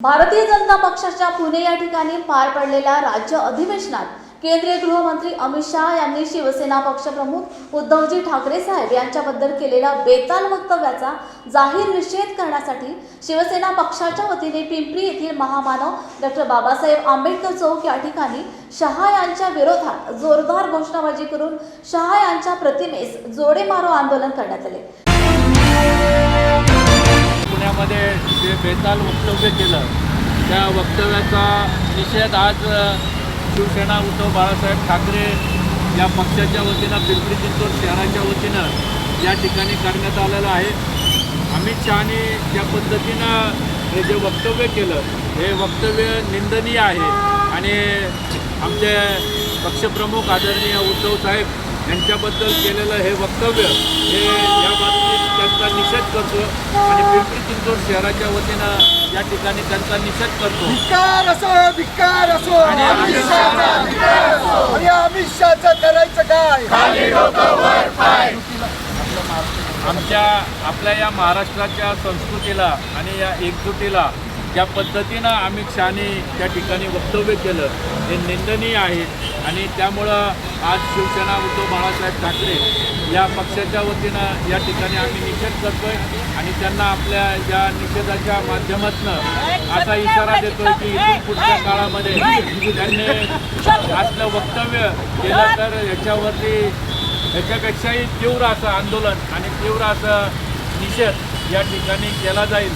भारतीय जनता पक्षाच्या पुणे या ठिकाणी पार पडलेल्या राज्य अधिवेशनात केंद्रीय गृहमंत्री अमित शहा यांनी शिवसेना पक्षप्रमुख उद्धवजी ठाकरे साहेब यांच्याबद्दल केलेल्या बेताल वक्तव्याचा जाहीर निषेध करण्यासाठी शिवसेना पक्षाच्या वतीने पिंपरी येथील महामानव डॉक्टर बाबासाहेब आंबेडकर चौक या ठिकाणी शहा यांच्या विरोधात जोरदार घोषणाबाजी करून शहा यांच्या प्रतिमेस जोडे मारो आंदोलन करण्यात आले. जे बेताल वक्तव्य केलं त्या वक्तव्याचा निषेध आज शिवसेना उद्धव बाळासाहेब ठाकरे या पक्षाच्या वतीनं पिंपरी चिंचवड शहराच्या वतीनं या ठिकाणी करण्यात आलेलं आहे. अमित शहाने ज्या पद्धतीनं हे जे वक्तव्य केलं हे वक्तव्य निंदनीय आहे. आणि आमचे पक्षप्रमुख आदरणीय उद्धव साहेब यांच्याबद्दल केलेलं हे वक्तव्य हे या त्यांचा निषेध करतो आणि पिंपरी चिंचवड शहराच्या वतीनं या ठिकाणी त्यांचा निषेध करतो. धिक्कार असो धिक्कार असो आणि अमित शहाचा आणि अमित शहाचं करायचं काय? आमच्या आपल्या या महाराष्ट्राच्या संस्कृतीला आणि या एकजुटीला ज्या पद्धतीनं अमित शहाने त्या ठिकाणी वक्तव्य केलं हे निंदनीय आहे. आणि त्यामुळं आज शिवसेना उद्धव बाळासाहेब ठाकरे या पक्षाच्या वतीनं या ठिकाणी आम्ही निषेध करतोय आणि त्यांना आपल्या या निषेधाच्या माध्यमातून असा इशारा देतोय की इथून पुढच्या काळामध्ये त्यांनी असलं वक्तव्य केलं तर याच्यावरती याच्यापेक्षाही तीव्र असं आंदोलन आणि तीव्र असं निषेध या ठिकाणी केला जाईल.